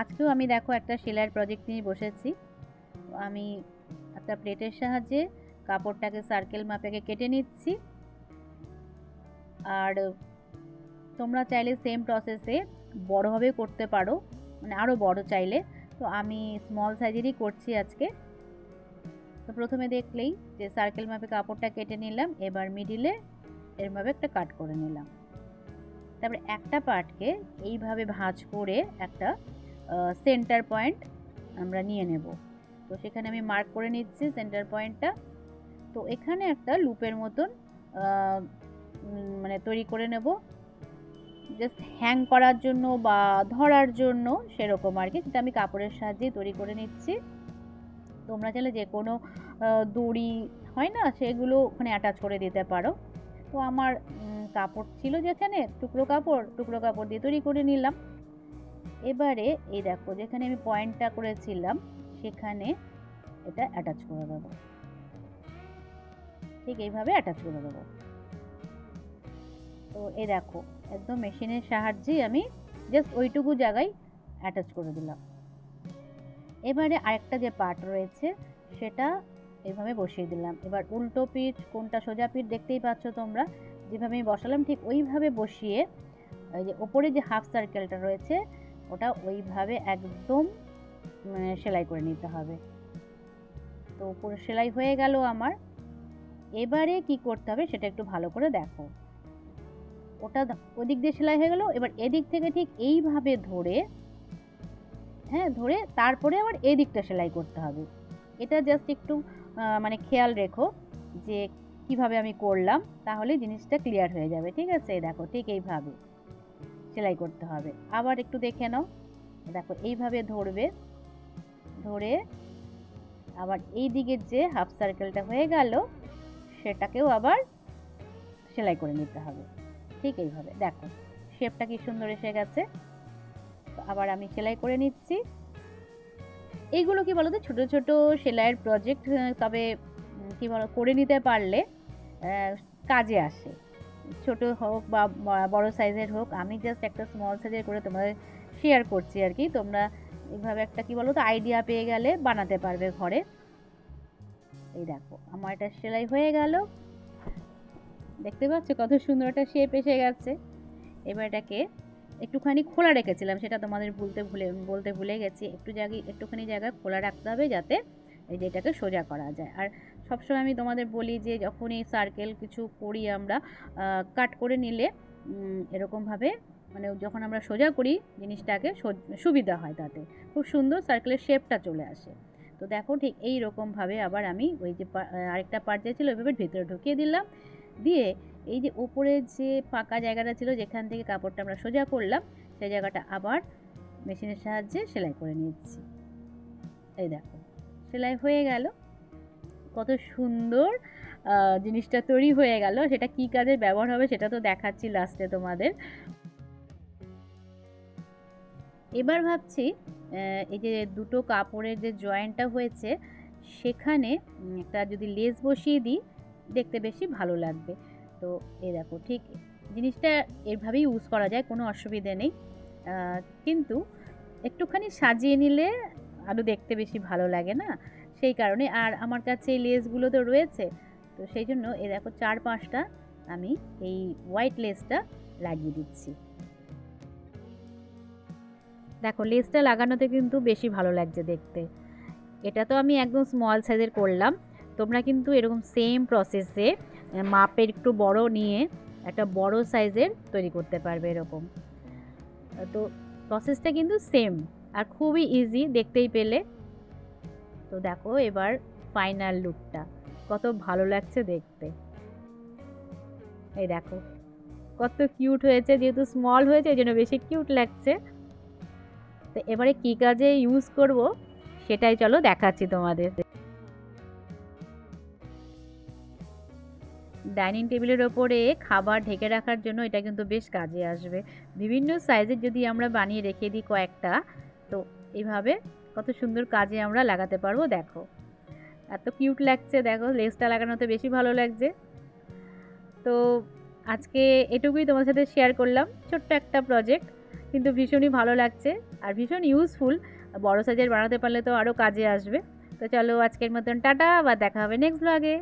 আজকেও আমি দেখো একটা সেলাইয়ের প্রজেক্ট নিয়ে বসেছি। আমি একটা প্লেটের সাহায্যে কাপড়টাকে সার্কেল মাপেকে কেটে নিচ্ছি। আর তোমরা চাইলে সেম প্রসেসে বড়োভাবে করতে পারো মানে আরও বড় চাইলে। তো আমি স্মল সাইজেরই করছি আজকে। তো প্রথমে দেখলেই যে সার্কেল মাপে কাপড়টা কেটে নিলাম, এবার মিডিলে এরভাবে একটা কাট করে নিলাম। তারপরে একটা পার্টকে এইভাবে ভাঁজ করে একটা সেন্টার পয়েন্ট আমরা নিয়ে নেব। তো সেখানে আমি মার্ক করে নিচ্ছি সেন্টার পয়েন্টটা তো এখানে একটা লুপের মতন মানে তৈরি করে নেব। জাস্ট হ্যাং করার জন্য বা ধরার জন্য সেরকম আর কি। সেটা আমি কাপড়ের সাহায্যে তৈরি করে নিচ্ছি। তোমরা চাইলে যে কোনো দড়ি হয় না, সেগুলো ওখানে অ্যাটাচ করে দিতে পারো। তো আমার কাপড় ছিল যেখানে, টুকরো কাপড় টুকরো কাপড় দিয়ে তৈরি করে নিলাম। এবারে এই দেখো, যেখানে আমি পয়েন্টটা করেছিলাম, সেখানে এটা অ্যাটাচ করে দেবো। ঠিক এইভাবে অ্যাটাচ করে দেবো। তো এ দেখো, একদম মেশিনের সাহায্যেই আমি জাস্ট ওইটুকু জায়গায় অ্যাটাচ করে দিলাম। এবারে আরেকটা যে পার্ট রয়েছে, সেটা এভাবে বসিয়ে দিলাম। এবার উল্টো পিঠ, কোনটা সোজা পিঠ দেখতেই পাচ্ছ তোমরা? যেভাবে আমি বসালাম, ঠিক ওইভাবে বসিয়ে যে ওপরে যে হাফ সার্কেলটা রয়েছে ওটা ওইভাবে একদম মানে সেলাই করে নিতে হবে। তো পুরো সেলাই হয়ে গেল আমার। এবারে কি করতে হবে সেটা একটু ভালো করে দেখো। ওটা ওদিক দিয়ে সেলাই হয়ে গেল, এবার এদিক থেকে ঠিক এইভাবে ধরে হ্যাঁ ধরে তারপরে আবার এদিকটা সেলাই করতে হবে। এটা জাস্ট একটু মানে খেয়াল রেখো যে কীভাবে আমি করলাম, তাহলে জিনিসটা ক্লিয়ার হয়ে যাবে। ঠিক আছে? দেখো, ঠিক এইভাবে। সেলাই করতে হবে। আবার একটু দেখে নাও। দেখো এইভাবে ধরবে। ধরে আবার এই দিকের যে হাফ সার্কেলটা হয়ে গেল সেটাকেও আবার সেলাই করে নিতে হবে। ঠিক এইভাবে। দেখো শেপটা কি সুন্দর এসে গেছে। আবার আমি সেলাই করে নিচ্ছি। এইগুলো কি বলতো? ছোট ছোট সেলাইয়ের প্রজেক্ট তবে উম, কি বলো করে নিতে পারলে কাজে আসে। ছোট হোক বা বড় সাইজের হোক, আমি জাস্ট একটা স্মল সাইজের করে তোমাদের শেয়ার করছি আর কি। তোমরা এইভাবে একটা কি বলো তো আইডিয়া পেয়ে গেলে বানাতে পারবে ঘরে। এই দেখো, আমার এটা সেলাই হয়ে গেল। দেখতে পাচ্ছ কত সুন্দর একটা শেপ এসে গেছে। এবার এটাকে একটুখানি খোলা রেখেছিলাম, সেটা তোমাদের ভুলতে ভুলে, বলতে ভুলে গেছি। একটু জায়গায় একটুখানি জায়গা খোলা রাখতে হবে যাতে এই যে এটাকে সোজা করা যায়। আর সবসময় আমি তোমাদের বলি যে, যখন এই সার্কেল কিছু করি আমরা কাট করে নিলে এরকমভাবে মানে যখন আমরা সোজা করি, জিনিসটাকে সুবিধা হয় তাতে। খুব সুন্দর সার্কেলের শেপটা চলে আসে। তো দেখো ঠিক এই রকমভাবে আবার আমি ওই যে আরেকটা পার্ট যে ছিল, ওইভাবে ভেতরে ঢুকিয়ে দিলাম। দিয়ে এই যে ওপরে যে ফাঁকা জায়গাটা ছিল, যেখান থেকে কাপড়টা আমরা সোজা করলাম, সেই জায়গাটা আবার মেশিনের সাহায্যে সেলাই করে নিচ্ছি। এই দেখো। সেলাই হয়ে গেল। কত সুন্দর জিনিসটা তৈরি হয়ে গেল। সেটা কি কাজে ব্যবহার হবে সেটা তো দেখাচ্ছি লাস্টে তোমাদের। এবার ভাবছি এই যে দুটো কাপড়ের যে জয়েন্টটা হয়েছে, সেখানে একটা যদি লেস বসিয়ে দিই, দেখতে বেশি ভালো লাগবে। তো এ দেখো, ঠিক জিনিসটা এভাবেই ইউজ করা যায়, কোনো অসুবিধে নেই। কিন্তু একটুখানি সাজিয়ে নিলে আরও দেখতে বেশি ভালো লাগে না? সেই কারণে। আর আমার কাছে এই লেসগুলো তো রয়েছে। তো সেই জন্য এ দেখো চার পাঁচটা আমি এই হোয়াইট লেসটা লাগিয়ে দিচ্ছি। দেখো লেসটা লাগানোতে কিন্তু বেশি ভালো লাগছে দেখতে। এটা তো আমি একদম স্মল সাইজের করলাম। তোমরা কিন্তু এরকম সেম প্রসেসে মাপের একটু বড় নিয়ে একটা বড় সাইজের তৈরি করতে পারবে এরকম। তো প্রসেসটা কিন্তু সেম আর খুবই ইজি দেখতেই পেলে। তো দেখো এবার ফাইনাল লুকটা কত ভালো লাগছে দেখতে। এই দেখো, কত কিউট হয়েছে, যেহেতু স্মল হয়েছে, এই জন্য বেশি কিউট লাগছে। তো এবারে কী কাজে ইউজ করব, সেটাই চলো দেখাচ্ছি তোমাদের। ডাইনিং টেবিলের ওপরে খাবার ঢেকে রাখার জন্য এটা কিন্তু বেশ কাজে আসবে। বিভিন্ন সাইজের যদি আমরা বানিয়ে রেখে দিই কয়েকটা তো এইভাবে কত সুন্দর কাজে আমরা লাগাতে পারব, দেখো। এত কিউট লাগছে, দেখো লেসটা লাগানোতে বেশি ভালো লাগছে। তো আজকে এটুকুই তোমার সাথে শেয়ার করলাম, ছোট্ট একটা প্রজেক্ট কিন্তু ভীষণই ভালো লাগছে আর ভীষণ ইউজফুল বড় সাইজের বানাতে পারলে তো আরও কাজে আসবে। তো চলো আজকের মতন টাটা বা দেখা হবে নেক্সট ব্লগে